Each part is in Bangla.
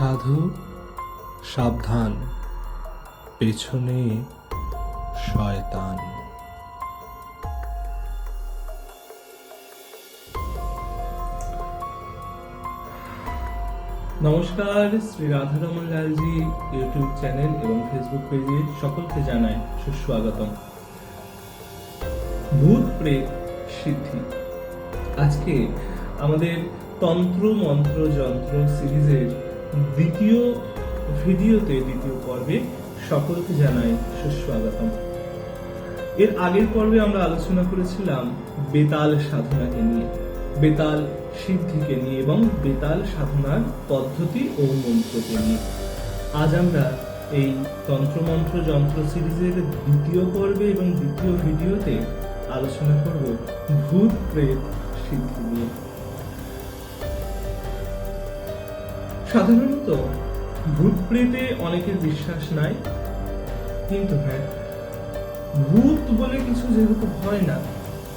সাধু, সাবধান, পেছনে শয়তান। নমস্কার, শ্রী রাধারমন লালজি ইউটিউব চ্যানেল এবং ফেসবুক পেজে সকলকে জানাই সুস্বাগতম। ভূত প্রেত সিদ্ধি। আজকে আমাদের তন্ত্র মন্ত্র যন্ত্র সিরিজের দ্বিতীয় ভিডিওতে দ্বিতীয় পর্বে সকলকে জানাই সুস্বাগতম। এর আগের পর্বে আমরা আলোচনা করেছিলাম বেতাল সাধনাকে নিয়ে, বেতাল সিদ্ধিকে নিয়ে এবং বেতাল সাধনার পদ্ধতি ও মন্ত্রকে নিয়ে। আজ আমরা এই তন্ত্রমন্ত্র যন্ত্র সিরিজের দ্বিতীয় পর্বে এবং দ্বিতীয় ভিডিওতে আলোচনা করব ভূত প্রেত সিদ্ধি নিয়ে। সাধারণত ভূত প্রেতে অনেকের বিশ্বাস নাই। কিন্তু হ্যাঁ ভূত বলে কিছু যেহেতু হয় না,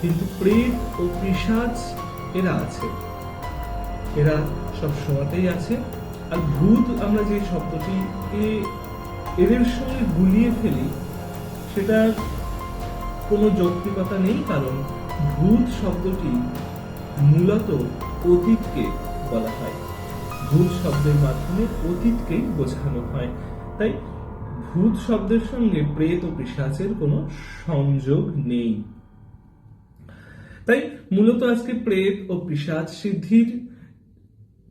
কিন্তু প্রেত ও পিসাচ এরা আছে। এরা সব সময়তেই আছে। আর ভূত আমরা যে শব্দটিকে এদের সঙ্গে গুলিয়ে ফেলি, সেটার কোনো যৌক্তিকতা নেই, কারণ ভূত শব্দটি মূলত অতীতকে বলা হয়। ভূত শব্দের মাধ্যমে অতীতকেই বোঝানো হয়। তাই ভূত শব্দের সঙ্গে প্রেত ও পিশাচের কোনো সংযোগ নেই। তাই মূলত আজকে প্রেত ও পিশাচ সিদ্ধির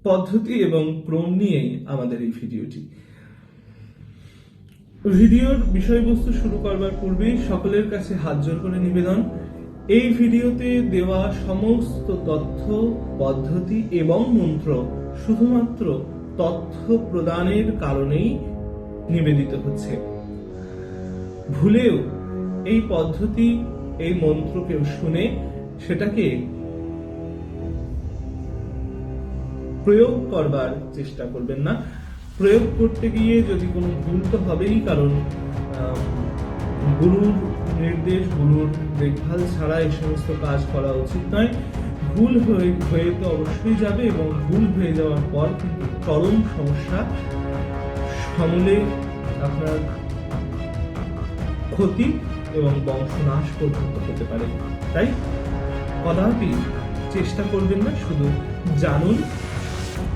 পদ্ধতি এবং ক্রম নিয়েই আমাদের এই ভিডিওটি। ভিডিওর বিষয়বস্তু শুরু করবার পূর্বেই সকলের কাছে হাত জোর করে নিবেদন। এই ভিডিওতে দেওয়া সমস্ত তথ্য, পদ্ধতি এবং মন্ত্র শুধুমাত্র তথ্য প্রদানের কারণেই নিবেদিত হচ্ছে। ভুলেও এই পদ্ধতি, এই মন্ত্র কেউ শুনে সেটাকে প্রয়োগ করবার চেষ্টা করবেন না। প্রয়োগ করতে গিয়ে যদি কোনো ভুল তো হবেই, কারণ গুরুর নির্দেশ গুরুর দেখভাল ছাড়া এই সমস্ত কাজ করা উচিত নয়। ভুল হয়ে হয়ে তো অবশ্যই যাবে এবং ভুল হয়ে যাওয়ার পর চরম সমস্যা সমূলে আপনার ক্ষতি এবং বংশনাশ পর্যন্ত হতে পারে। তাই কদাপি চেষ্টা করবেন না, শুধু জানুন।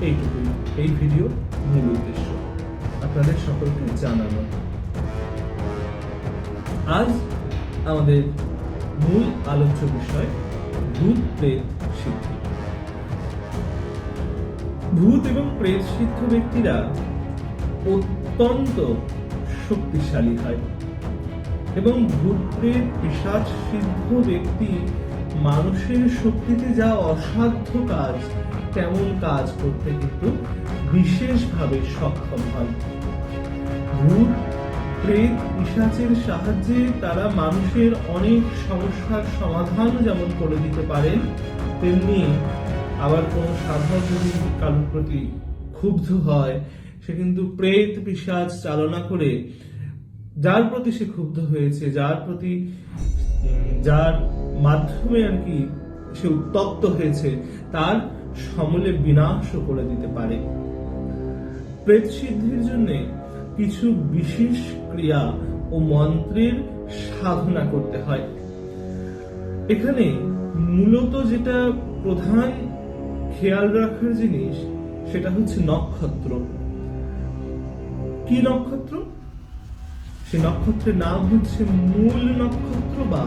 এইটুকুই। এই ভিডিও মূল উদ্দেশ্য। আপনাদের সকলকে জানানো। আজ আমাদের মূল আলোচ্য বিষয়, ভূত, প্রেত, সিদ্ধি। ভূত এবং প্রেত, সিদ্ধ ব্যক্তিরা অত্যন্ত শক্তিশালী হয় এবং ভূত, প্রেত পিসাচ সিদ্ধ ব্যক্তি মানুষের শক্তিতে যা অসাধ্য কাজ, তেমন কাজ করতে কিন্তু বিশেষভাবে সক্ষম হয়। ভূত প্রেত পিসাচের সাহায্যে তারা মানুষের অনেক সমস্যার সমাধান যেমন করে দিতে পারেন তেমনি আবার কোনো সাধক যদি কারোর প্রতি ক্ষুব্ধ হয়, সে কিন্তু প্রেত পিসাচ চালনা করে যার প্রতি সে ক্ষুব্ধ হয়েছে, যার প্রতি, যার মাধ্যমে আর কি সে উত্তপ্ত হয়েছে, তার সমলে বিনাশও করে দিতে পারে। প্রেত সিদ্ধির জন্য কিছু বিশেষ ক্রিয়া ও মন্ত্রের সাধনা করতে হয়। এখানে মূলত যেটা প্রধান খেয়াল রাখার জিনিস, সেটা হচ্ছে নক্ষত্র। কি নক্ষত্র? সে নক্ষত্রের নাম হচ্ছে মূল নক্ষত্র বা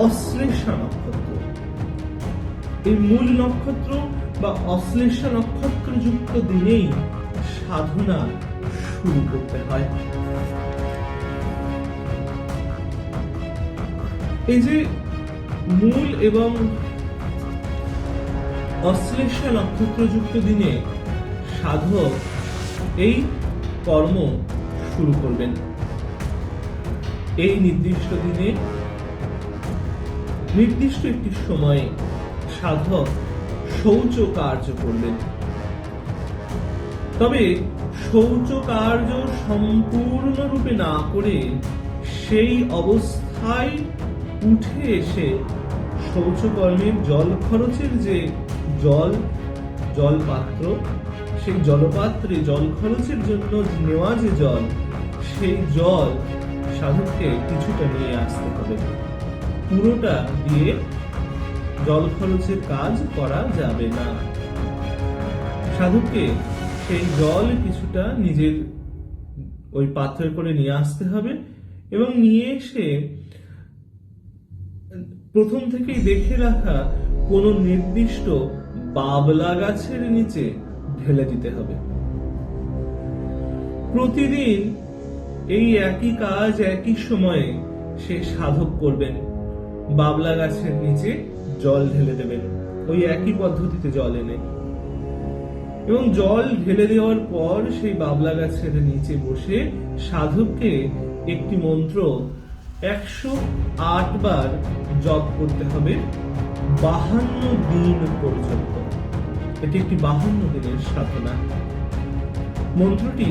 অশ্লেষা নক্ষত্র। এই মূল নক্ষত্র বা অশ্লেষা নক্ষত্র যুক্ত দিনেই সাধনা শুরু করতে হয় এই যে মূল এবং অশ্লেষা নক্ষত্র যুক্ত দিনে সাধক এই কর্ম শুরু করবেন। এই নির্দিষ্ট দিনে নির্দিষ্ট একটি সময়ে সাধক শৌচ কার্য করবেন। তবে শৌচ কার্য সম্পূর্ণরূপে না করে সেই অবস্থায় উঠে এসে শৌচকর্মের জল খরচের যে জল জল পাত্র সেই জলপাত্রে জল খরচের জন্য নেওয়া যে জল, সেই জল সাধককে কিছুটা নিয়ে আসতে হবে। পুরোটা দিয়ে জল খরচের কাজ করা যাবে না। সাধককে সেই জল কিছুটা নিজের ওই পাত্রে করে নিয়ে আসতে হবে এবং নিয়ে এসে প্রথম থেকেই দেখে রাখা কোনো নির্দিষ্ট বাবলা গাছের নিচে ঢেলে দিতে হবে। প্রতিদিন এই একই কাজ একই সময়ে সে সাধক করবেন। বাবলা গাছের নিচে জল ঢেলে দেবেন। ওই একই পদ্ধতিতে জল এনে এবং জল ঢেলে দেওয়ার পর সেই বাবলা গাছের নিচে বসে সাধককে একটি মন্ত্র একশো আট বার জপ করতে হবে বাহান্ন দিন পর্যন্ত। এটি একটি বাহান্ন দিনের সাধনা। মন্ত্রটি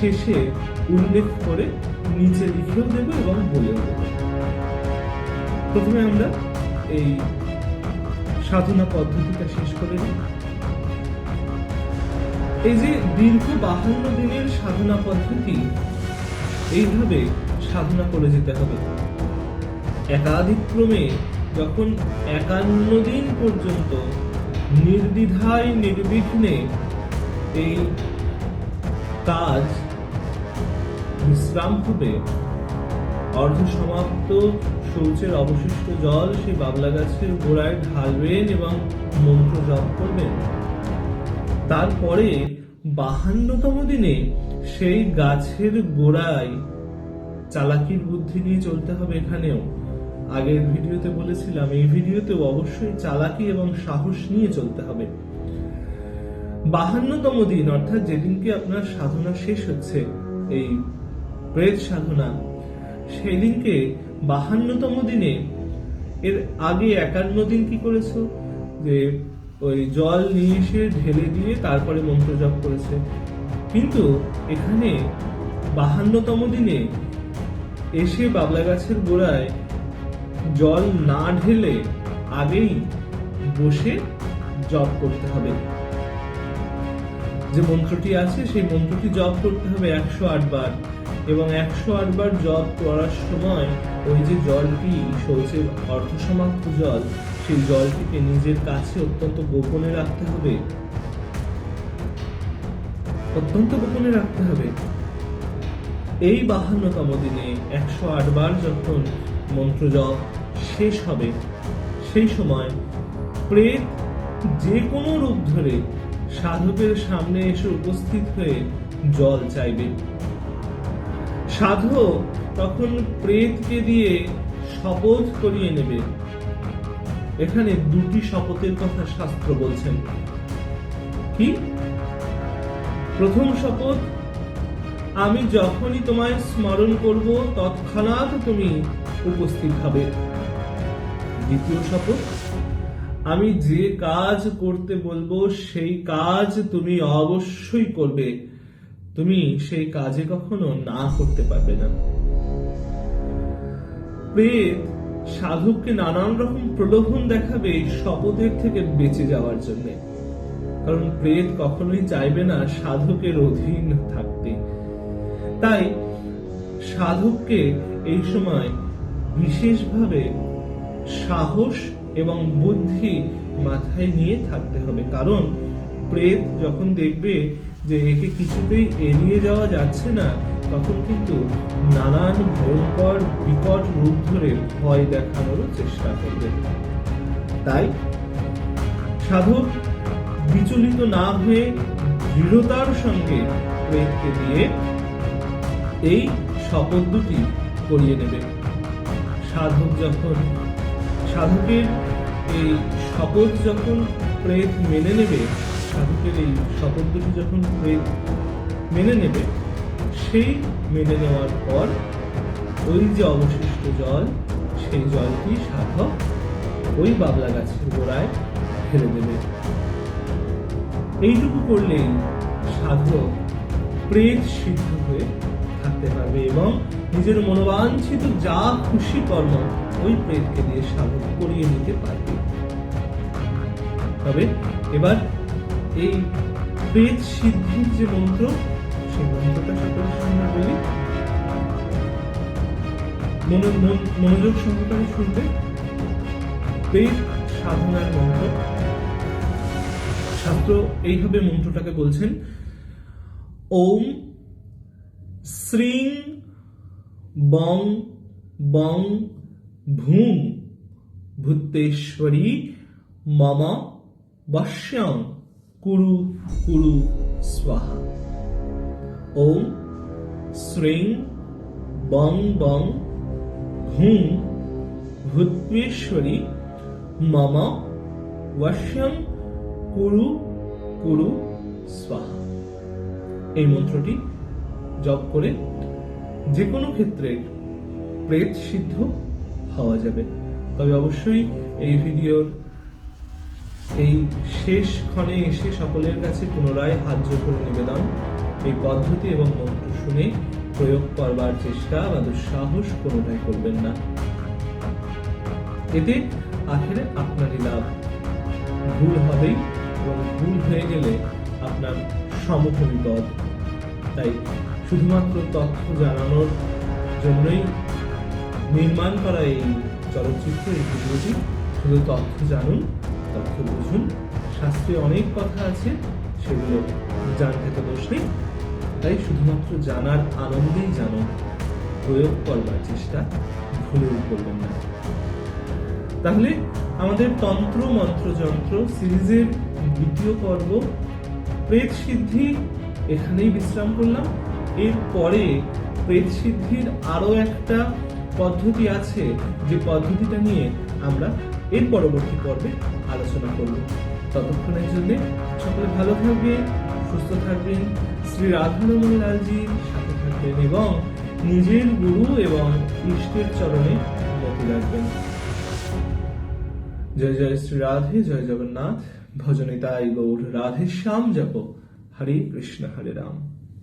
শেষে উল্লেখ করে নিচে লিখেও দেব এবং বলেও দেব। প্রথমে আমরা এই সাধনা পদ্ধতিটা শেষ করে নিই। এই যে দীর্ঘ বাহান্ন দিনের সাধনা পদ্ধতি, এইভাবে সাধনা করে যেতে হবে। একাধিক ক্রমে যখন একান্ন দিন পর্যন্ত নির্দ্বিধায় নির্বিঘ্নে এই কাজ বিশ্রাম হবে অর্ধ সমাপ্ত শৌচের অবশিষ্ট জল সেই বাবলা গাছের গোড়ায় ঢালবেন এবং মন্ত্র জপ করবেন। তারপরে বাহান্নতম দিনে সেই গাছের গোড়ায় চালাকির বুদ্ধি নিয়ে চলতে হবে এখানেও। আগের ভিডিওতে বলেছিলাম, এই ভিডিওতেও অবশ্যই চালাকি এবং সাহস নিয়ে চলতে হবে। বাহান্নতম দিন, অর্থাৎ যেদিনকে আপনার সাধনা শেষ হচ্ছে, এই প্রেত সাধনা সেদিনকে বাহান্নতম দিনে, এর আগে একান্ন দিন কি করেছ? যে ওই জল নিয়ে এসে ঢেলে দিয়ে তারপরে মন্ত্র জপ করেছে। কিন্তু এখানে বাহান্নতম দিনে এসে বাবলা গাছের গোড়ায় জল না ঢেলে আগেই বসে জপ করতে হবে। যে মন্ত্রটি আছে, সেই মন্ত্রটি জপ করতে হবে একশো আট বার এবং একশো আট বার জপ করার সময় ওই যে জলটি শৌচের অর্ধসমাপ্ত জল সেই জলটিকে নিজের কাছে অত্যন্ত গোপনে রাখতে হবে। অত্যন্ত গোপনে রাখতে হবে। এই বাহান্নতম দিনে একশো আট বার যখন মন্ত্র জপ শেষ হবে, সেই সময় প্রেত যে কোনো রূপ ধরে সাধকের সামনে এসে উপস্থিত হয়ে জল চাইবে। সাধক তখন প্রেতকে দিয়ে শপথ করিয়ে নেবে। এখানে দুটি শপথের কথা শাস্ত্র বলছেন। কি? প্রথম শপথ, আমি যখনই তোমায় স্মরণ করব, তৎক্ষণাৎ তুমি উপস্থিত হবে। দ্বিতীয় শপথ, আমি যে কাজ করতে বলব, সেই কাজ তুমি অবশ্যই করবে। তুমি সেই কাজে কখনো না করতে পারবে না। প্রেত সাধককে নানান রকম প্রলোভন দেখাবে এই শপথের থেকে বেঁচে যাওয়ার জন্য। কারণ প্রেত কখনোই চাইবে না সাধকের অধীন থাকতে। তাই সাধককে এই সময় বিশেষভাবে সাহস এবং বুদ্ধি মাথায় নিয়ে থাকতে হবে। কারণ প্রেত যখন দেখবে যে একে কিছুতেই এড়িয়ে যাওয়া যাচ্ছে না তখন কিন্তু নানান ভয়ঙ্কর, বিকট রূপ ধরে ভয় দেখানোর চেষ্টা করবে তাই সাধক বিচলিত না হয়ে দৃঢ়তার সঙ্গে প্রেতকে দিয়ে এই শপথ দুটি করিয়ে নেবে সাধক যখন সাধকের এই শপথ যখন প্রেত মেনে নেবে সাধকের এই শপথ দুটি যখন প্রেত মেনে নেবে সেই মেনে নেওয়ার পর ওই যে অবশিষ্ট জল, সেই জলটি সাধক ওই বাবলা গাছের গোড়ায় ফেলে দেবে। এইটুকু করলেই সাধক প্রেত সিদ্ধ হয়ে থাকতে পারবে এবং নিজের মনোবাঞ্ছিত যা খুশি কর্ম ওই প্রেতকে দিয়ে সাধক করিয়ে নিতে পারবে। তবে এবার এই প্রেত সিদ্ধির যে মন্ত্র মনোযোগ সহকারে শুনবে। প্রেত সাধনার মন্ত্র। শাস্ত্র এইভাবে মন্ত্রটাকে বলছেন, ওম শ্রীং বং বং ভূম ভূতেশ্বরী মামা বশ্যং কুরু কুরু স্বাহা। ওম, শ্রীং, বং বং ভূম ভূতেশ্বরী মম বশ্যং কুরু কুরু, স্বাহা। এই মন্ত্রটি জপ করে যে কোনো ক্ষেত্রে প্রেত সিদ্ধ হওয়া যাবে। তবে অবশ্যই এই ভিডিওর এই শেষ ক্ষণে এসে সকলের কাছে পুনরায় হাত জোর করে নিবেদন। এই পদ্ধতি এবং মন্ত্র শুনে প্রয়োগ করবার চেষ্টা বা দুঃসাহস কোনোটাই করবেন না। এতে আখেরে আপনারই লাভ। ভুল হবেই এবং ভুল হয়ে গেলে আপনার সমূহ বিপদ তাই শুধুমাত্র তথ্য জানানোর জন্যই নির্মাণ করা এই চলচ্চিত্র, এই ভিডিওটি। শুধু তথ্য জানুন, তথ্য বুঝুন। শাস্ত্রে অনেক কথা আছে, সেগুলো জানতে তো দোষ নেই তাই শুধুমাত্র জানার আনন্দেই জানুন প্রয়োগ করবার চেষ্টা ভুলেও করবেন না। তাহলে আমাদের তন্ত্র মন্ত্রযন্ত্র সিরিজের দ্বিতীয় পর্ব, প্রেত সিদ্ধি, এখানেই বিশ্রাম করলাম। এরপরে প্রেত সিদ্ধির আরও একটা পদ্ধতি আছে, যে পদ্ধতিটা নিয়ে আমরা এর পরবর্তী পর্বে আলোচনা করব। ততক্ষণের জন্য সকলে ভালো থাকবেন সুস্থ থাকবেন শ্রী রাধারমণ লালজির সাথে থাকবেন এবং নিজের গুরু এবং ইষ্টের চরণে মতি রাখবেন। জয় জয় শ্রী রাধে, জয় জগন্নাথ। ভজনিতাই গৌর, রাধে শ্যাম, জপ। হরে কৃষ্ণ, হরে রাম।